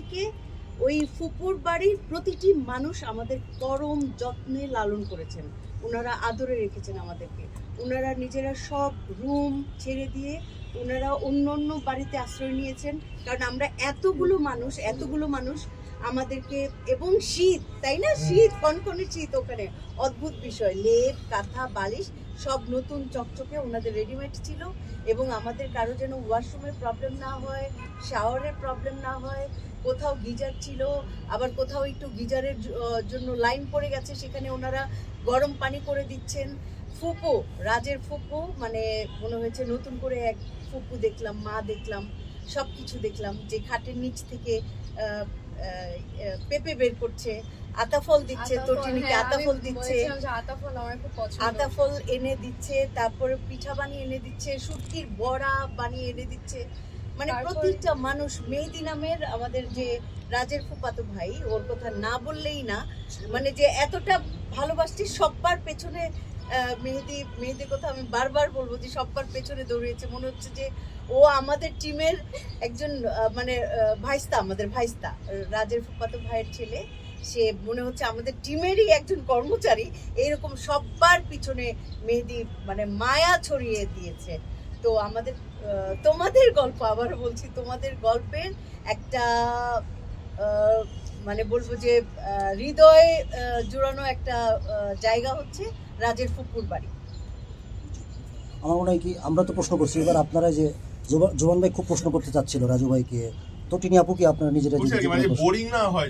ভাইকে ওই ফুপুর বাড়ির প্রতিটি মানুষ আমাদের পরম যত্নে লালন করেছেন। ওনারা আদরে রেখেছেন আমাদেরকে। ওনারা নিজেরা সব রুম ছেড়ে দিয়ে ওনারা অন্য অন্য বাড়িতে আশ্রয় নিয়েছেন। কারণ আমরা এতগুলো মানুষ এতগুলো মানুষ আমাদেরকে এবং শীত তাই না? শীত কনকনে শীত ওখানে। অদ্ভুত বিষয়। লেপ কাঁথা বালিশ সব নতুন চকচকে ওনাদের রেডিমেড ছিল এবং আমাদের কারও যেন ওয়াশরুমের প্রবলেম না হয় শাওয়ারের প্রবলেম না হয় কোথাও গিজার ছিল আবার কোথাও একটু গিজারের জন্য লাইন পড়ে গেছে সেখানে ওনারা গরম পানি করে দিচ্ছেন। ফুপু রাজের ফুপু মানে মনে হয়েছে নতুন করে এক ফুপু দেখলাম মা দেখলাম সব কিছু দেখলাম যে খাটের নিচ থেকে পেঁপে বের করছে আতাফল দিচ্ছে তটিনিকে হ্যাঁ, আতাফল দিচ্ছে। বলেছিলাম যে আতা ফল আমার খুব পছন্দ। আতা এনে দিচ্ছে তারপরে পিঠা বানিয়ে এনে দিচ্ছে শুটকির বড়া বানিয়ে এনে দিচ্ছে। মানে প্রতিটা মানুষ মেহেদি নামের আমাদের যে রাজের ফুপাতো ভাই ওর কথা না বললেই না মানে যে এতটা ভালোবাসছি সব্বার পেছনে মেহেদি, মেহেদির কথা আমি বারবার বলব যে সব্বার পেছনে দৌড়িয়েছে। মনে হচ্ছে যে ও আমাদের টিমের একজন মানে ভাইস্তা, আমাদের ভাইস্তা, রাজের ফুপাতো ভাইয়ের ছেলে। সে মনে হচ্ছে আমাদের টিমেরই একজন কর্মচারী। এইরকম সব্বার পিছনে মেহেদি মানে মায়া ছড়িয়ে দিয়েছে। তো আমাদের তোমাদের গল্প আবার বলছি, তোমাদের গল্পের একটা মানে বলব যে হৃদয়ে জুড়ানো একটা আহ, জায়গা হচ্ছে রাজের ফুপুর বাড়ি। আমার মনে হয় কি আমরা তো প্রশ্ন করছি এবার আপনারা যে জোবা- জোবান ভাই খুব প্রশ্ন করতে চাচ্ছিল রাজু ভাইকে তো তিনি আপু কি আপনারা নিজেরা মানে বোরিং না হয়